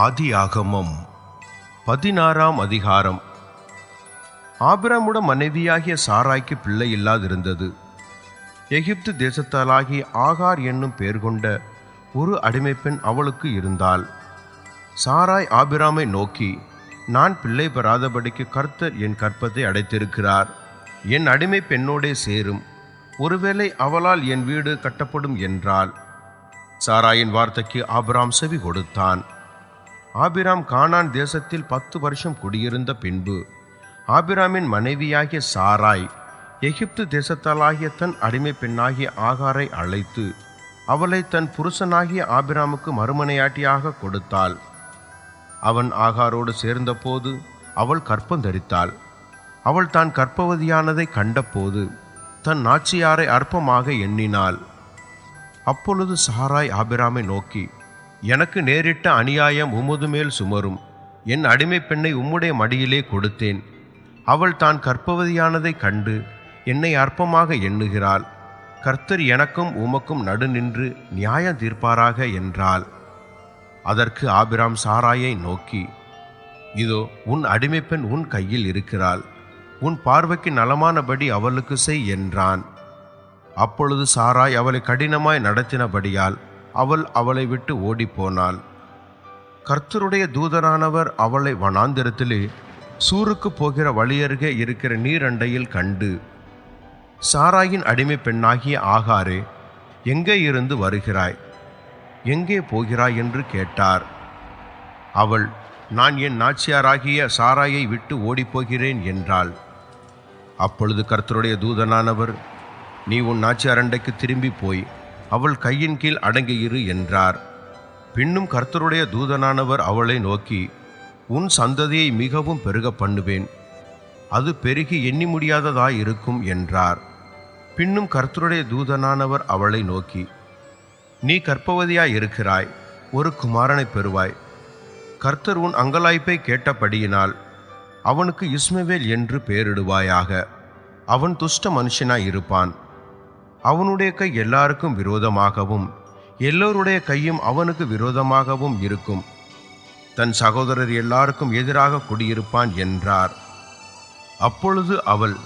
ஆதியாகமம் பதினாறாம் அதிகாரம். ஆபிராமுட மனைவியாகிய சாராய்க்கு பிள்ளை இல்லாதிருந்தது. எகிப்து தேசத்தாலாகி ஆகார் என்னும் பெயர் கொண்ட ஒரு அடிமைப்பெண் அவளுக்கு இருந்தாள். சாராய் ஆபிராமை நோக்கி நான் பிள்ளை பெறாதபடிக்கு கர்த்தர் என் கற்பத்தை அடைத்திருக்கிறார். என் அடிமை பெண்ணோடே சேரும். ஒருவேளை அவளால் என் வீடு கட்டப்படும் என்றாள். சாராயின் வார்த்தைக்கு ஆபிராம் செவி கொடுத்தான். ஆபிராம் கானான் தேசத்தில் பத்து வருஷம் குடியிருந்த பின்பு ஆபிராமின் மனைவியாகிய சாராய் எகிப்து தேசத்தாலாகிய தன் அடிமை பெண்ணாகிய ஆகாரை அழைத்து அவளை தன் புருஷனாகிய ஆபிராமுக்கு மறுமனையாட்டியாக கொடுத்தாள். அவன் ஆகாரோடு சேர்ந்தபோது அவள் கற்பந்தரித்தாள் அவள் தான் கற்பவதியானதை கண்டபோது தன் நாச்சியாரை அற்பமாக எண்ணினாள். அப்பொழுது சாராய் ஆபிராமை நோக்கி எனக்கு நேரிட்ட அநியாயம் உமது மேல் சுமரும். என் அடிமை பெண்ணை உம்முடைய மடியிலே கொடுத்தேன். அவள் தான் கற்பவதியானதை கண்டு என்னை அற்பமாக எண்ணுகிறாள். கர்த்தர் எனக்கும் உமக்கும் நடு நின்று நியாயம் தீர்ப்பாராக என்றாள். அதற்கு ஆபிராம் சாராயை நோக்கி இதோ உன் அடிமைப்பெண் உன் கையில் இருக்கிறாள். உன் பார்வைக்கு நலமானபடி அவளுக்கு செய் என்றான். அப்பொழுது சாராய் அவளை கடினமாய் நடத்தினபடியால் அவள் அவளை விட்டு ஓடிப்போனாள். கர்த்தருடைய தூதரானவர் அவளை வனாந்திரத்திலே சூருக்கு போகிற வழியருகே இருக்கிற நீரண்டையில் கண்டு சாராயின் அடிமை பெண்ணாகிய ஆகாரே எங்கே இருந்து வருகிறாய்? எங்கே போகிறாய் என்று கேட்டார். அவள் நான் என் நாச்சியாராகிய சாராயை விட்டு ஓடிப்போகிறேன் என்றாள். அப்பொழுது கர்த்தருடைய தூதனானவர் நீ உன் நாச்சியாரண்டைக்கு திரும்பி போய் அவள் கையின் கீழ் அடங்கியிரு என்றார். பின்னும் கர்த்தருடைய தூதனானவர் அவளை நோக்கி உன் சந்ததியை மிகவும் பெருக பண்ணுவேன். அது பெருகி எண்ணி முடியாததாய் இருக்கும் என்றார். பின்னும் கர்த்தருடைய தூதனானவர் அவளை நோக்கி நீ கற்பவதியாய் இருக்கிறாய் ஒரு குமாரனை பெறுவாய். கர்த்தர் உன் அங்கலாய்ப்பை கேட்டபடியினால் அவனுக்கு இஸ்மவேல் என்று பெயரிடுவாயாக அவன் துஷ்ட மனுஷனாய் இருப்பான் அவனுடைய கை எல்லாருக்கும் விரோதமாகவும் எல்லோருடைய கையும் அவனுக்கு விரோதமாகவும் இருக்கும். தன் சகோதரர் எல்லாருக்கும் எதிராக குடியிருப்பான் என்றார். அப்பொழுது அவள்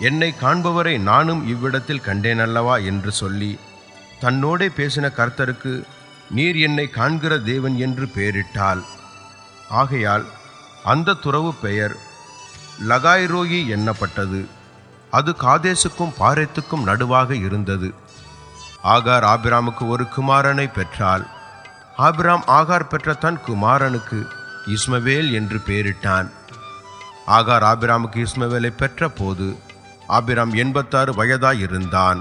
என்னை காண்பவரை நானும் இவ்விடத்தில் கண்டேன் அல்லவா? என்று சொல்லி தன்னோடே பேசின கர்த்தருக்கு நீர் என்னை காண்கிற தேவன் என்று பெயரிட்டாள் ஆகையால் அந்த துறவு பெயர் லகாய்ரோயி எண்ணப்பட்டது அது காதேசுக்கும் பாரேத்துக்கும் நடுவாக இருந்தது. ஆகார் ஆபிராமுக்கு ஒரு குமாரனை பெற்றாள். ஆபிராம் ஆகார் பெற்ற தன் குமாரனுக்கு இஸ்மவேல் என்று பெயரிட்டான் ஆகார் ஆபிராமுக்கு இஸ்மவேலை பெற்ற போது ஆபிராம் எண்பத்தாறு வயதாயிருந்தான்.